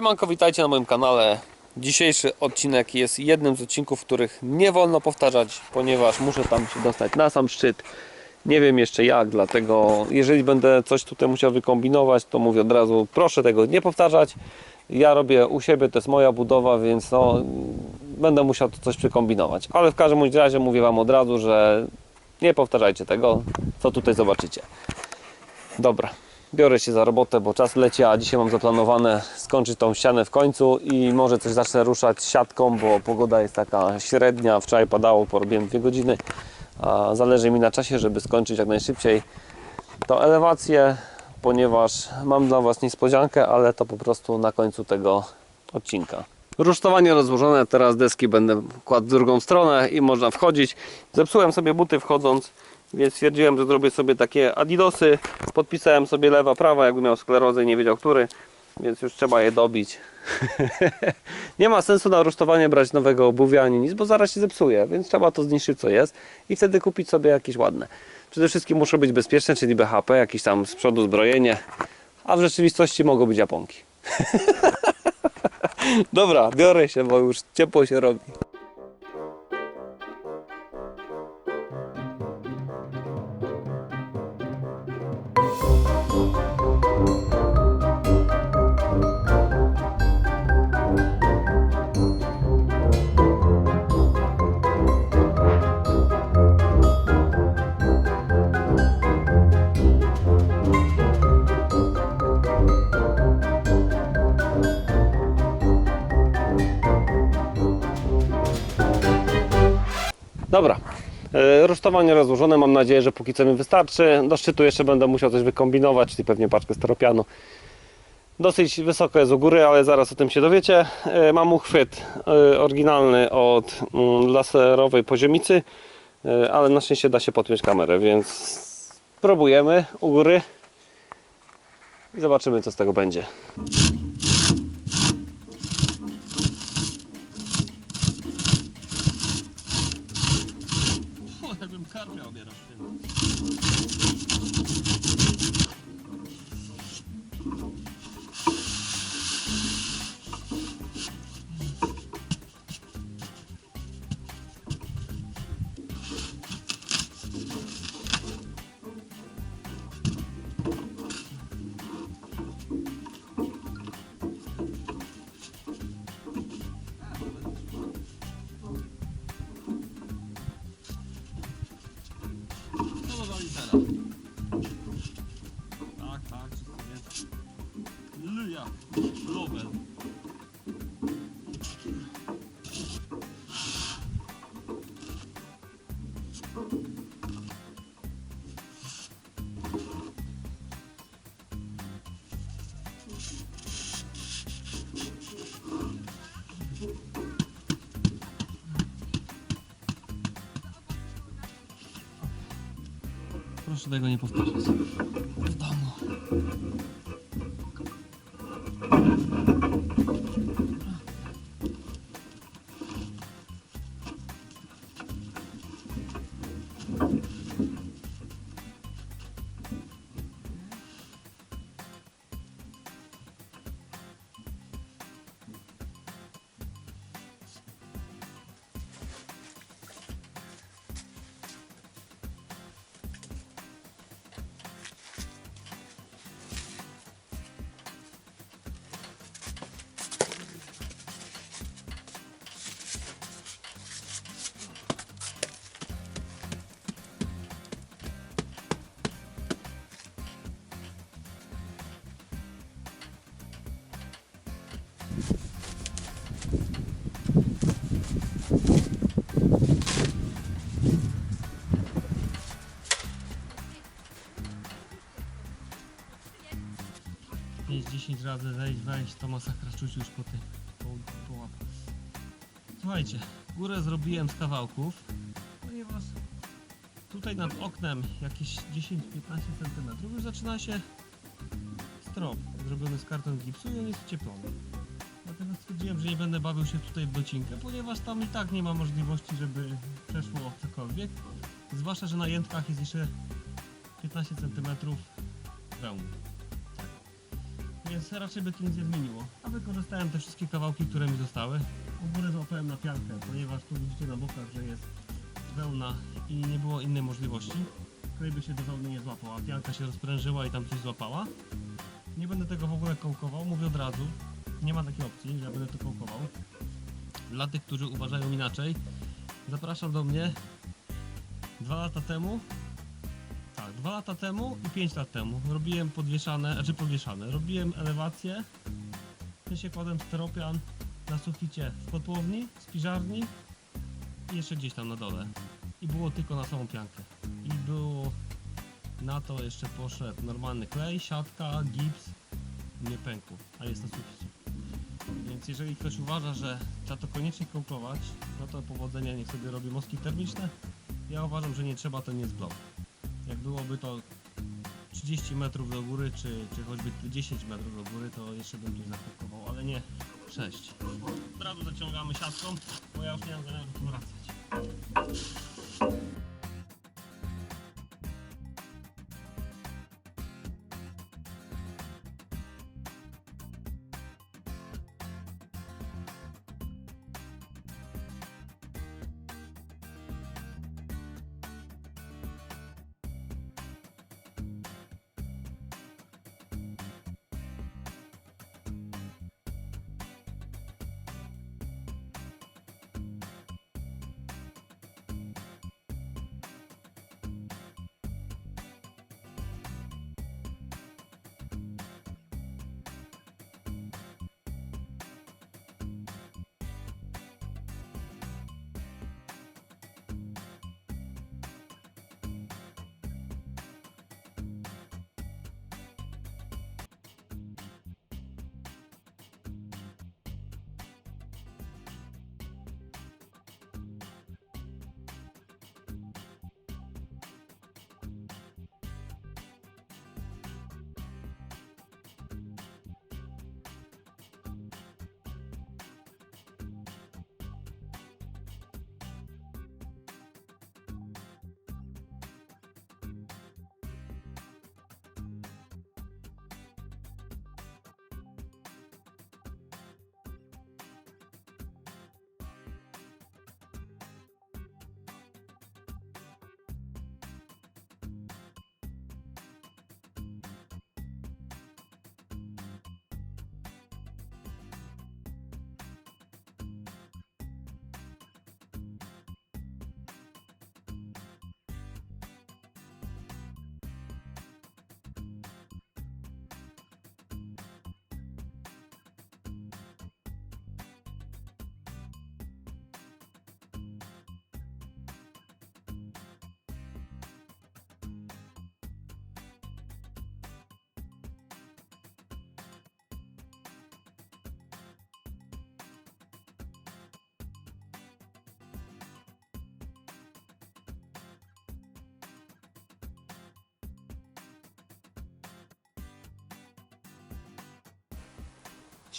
Siemanko, witajcie na moim kanale. Dzisiejszy odcinek jest jednym z odcinków, których nie wolno powtarzać, ponieważ muszę tam się dostać na sam szczyt. Nie wiem jeszcze jak, dlatego jeżeli będę coś tutaj musiał wykombinować, to mówię od razu, proszę tego nie powtarzać. Ja robię u siebie, to jest moja budowa, więc no, będę musiał tu coś przekombinować. Ale w każdym razie mówię Wam od razu, że nie powtarzajcie tego, co tutaj zobaczycie. Dobra, biorę się za robotę, bo czas leci, a dzisiaj mam zaplanowane skończyć tą ścianę w końcu i może coś zacznę ruszać siatką, bo pogoda jest taka średnia. Wczoraj padało, porobiłem dwie godziny, a zależy mi na czasie, żeby skończyć jak najszybciej tą elewację, ponieważ mam dla Was niespodziankę, ale to po prostu na końcu tego odcinka. Rusztowanie rozłożone, teraz deski będę kładł w drugą stronę i można wchodzić. Zepsułem sobie buty wchodząc, więc stwierdziłem, że zrobię sobie takie adidosy. Podpisałem sobie lewa, prawa, jakby miał sklerozę i nie wiedział który, więc już trzeba je dobić. nie ma sensu na rusztowanie brać nowego obuwia ani nic, bo zaraz się zepsuje, więc trzeba to zniszczyć co jest i wtedy kupić sobie jakieś ładne. Przede wszystkim muszą być bezpieczne, czyli BHP, jakieś tam z przodu zbrojenie, a w rzeczywistości mogą być japonki. Dobra, biorę się, bo już ciepło się robi. Rusztowanie rozłożone, mam nadzieję, że póki co mi wystarczy. Do szczytu jeszcze będę musiał coś wykombinować, czyli pewnie paczkę steropianu. Dosyć wysoko jest u góry, ale zaraz o tym się dowiecie. E, Mam uchwyt e, oryginalny od mm, laserowej poziomicy, e, ale na szczęście da się podpiąć kamerę, więc spróbujemy u góry i zobaczymy co z tego będzie. Jakbym karpia obierał Proszę tego nie powtarzać. W domu. Pięć, dziesięć razy wejść, wejść, to masakra czuć już po tym, po, po łapach. Słuchajcie, górę zrobiłem z kawałków, ponieważ tutaj nad oknem jakieś 10-15 cm już zaczyna się strop zrobiony z karton gipsu i on jest wcieplony. Dlatego stwierdziłem, że nie będę bawił się tutaj w docinkę, ponieważ tam i tak nie ma możliwości, żeby przeszło cokolwiek. Zwłaszcza, że na jętkach jest jeszcze 15 cm wełny. Więc raczej by to nic nie zmieniło. A wykorzystałem te wszystkie kawałki, które mi zostały. U góry złapałem na piankę, ponieważ tu widzicie na bokach, że jest wełna i nie było innej możliwości. Klej by się do wełny nie złapał, a pianka się rozprężyła i tam coś złapała. Nie będę tego w ogóle kołkował, mówię od razu. Nie ma takiej opcji, że ja będę to kołkował. Dla tych, którzy uważają inaczej, zapraszam do mnie dwa lata temu dwa lata temu i 5 lat temu robiłem podwieszane, znaczy podwieszane, robiłem elewację, w sensie kładłem steropian na suficie w kotłowni, w spiżarni i jeszcze gdzieś tam na dole. I było tylko na samą piankę. I było na to jeszcze poszedł normalny klej, siatka, gips, nie pękł, a jest na suficie. Więc jeżeli ktoś uważa, że trzeba to koniecznie kołkować, no to powodzenia niech sobie robi moski termiczne. Ja uważam, że nie trzeba, to nie jest blok. Jak byłoby to 30 metrów do góry, czy, czy choćby 10 metrów do góry, to jeszcze bym tu zakokował, ale nie 6. Od razu zaciągamy siatką, bo ja już nie mam zamiaru tu wracać.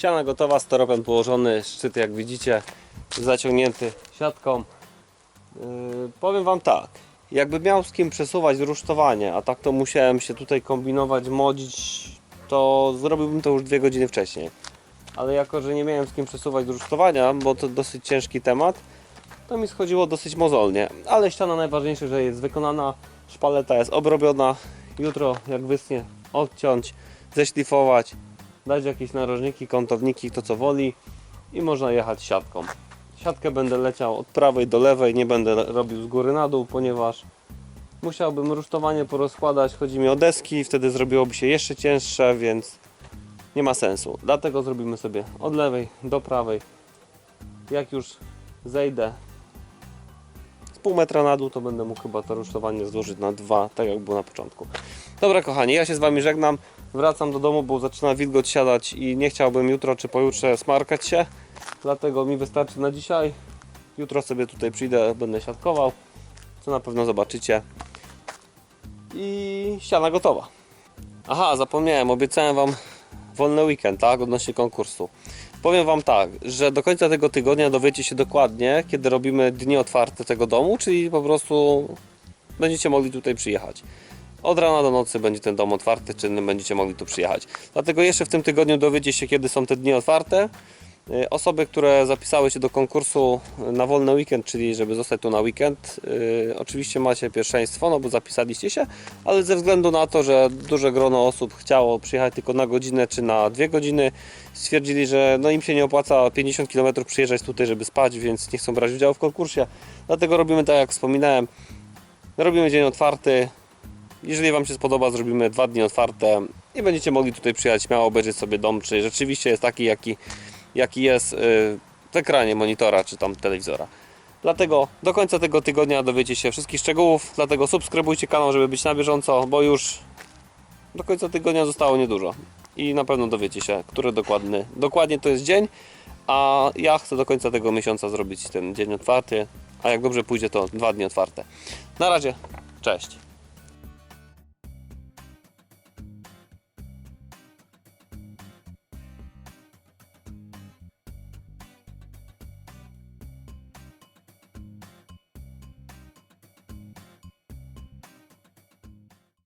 Ściana gotowa, steropen położony, szczyt jak widzicie zaciągnięty siatką. Yy, powiem Wam tak, jakby miał z kim przesuwać rusztowanie, a tak to musiałem się tutaj kombinować, modzić, to zrobiłbym to już dwie godziny wcześniej. Ale jako, że nie miałem z kim przesuwać rusztowania, bo to dosyć ciężki temat, to mi schodziło dosyć mozolnie. Ale ściana najważniejsze, że jest wykonana, szpaleta jest obrobiona. Jutro jak wysnie odciąć, ześlifować, dać jakieś narożniki, kątowniki, to co woli i można jechać siatką. Siatkę będę leciał od prawej do lewej, nie będę robił z góry na dół, ponieważ musiałbym rusztowanie porozkładać. Chodzi mi o deski, wtedy zrobiło się jeszcze cięższe, więc nie ma sensu. Dlatego zrobimy sobie od lewej do prawej. Jak już zejdę z pół metra na dół, to będę mógł chyba to rusztowanie złożyć na dwa, tak jak było na początku. Dobra kochani, ja się z Wami żegnam. Wracam do domu, bo zaczyna wilgoć siadać i nie chciałbym jutro czy pojutrze smarkać się. Dlatego mi wystarczy na dzisiaj. Jutro sobie tutaj przyjdę, będę siatkował, co na pewno zobaczycie. I ściana gotowa. Aha, zapomniałem, obiecałem Wam wolny weekend, tak, odnośnie konkursu. Powiem Wam tak, że do końca tego tygodnia dowiecie się dokładnie, kiedy robimy dni otwarte tego domu, czyli po prostu będziecie mogli tutaj przyjechać. Od rana do nocy będzie ten dom otwarty, czy będziecie mogli tu przyjechać. Dlatego jeszcze w tym tygodniu dowiecie się, kiedy są te dni otwarte. Y, Osoby, które zapisały się do konkursu na wolny weekend, czyli żeby zostać tu na weekend, y, oczywiście macie pierwszeństwo, no bo zapisaliście się, ale ze względu na to, że duże grono osób chciało przyjechać tylko na godzinę czy na dwie godziny, stwierdzili, że no im się nie opłaca 50 km przyjeżdżać tutaj, żeby spać, więc nie chcą brać udziału w konkursie. Dlatego robimy tak, jak wspominałem, robimy dzień otwarty. Jeżeli Wam się spodoba, zrobimy dwa dni otwarte i będziecie mogli tutaj przyjechać śmiało, obejrzeć sobie dom, czy rzeczywiście jest taki, jaki, jaki jest y, w ekranie monitora, czy tam telewizora. Dlatego do końca tego tygodnia dowiecie się wszystkich szczegółów, dlatego subskrybujcie kanał, żeby być na bieżąco, bo już do końca tygodnia zostało niedużo i na pewno dowiecie się, który dokładny, dokładnie to jest dzień, a ja chcę do końca tego miesiąca zrobić ten dzień otwarty, a jak dobrze pójdzie to dwa dni otwarte. Na razie, cześć.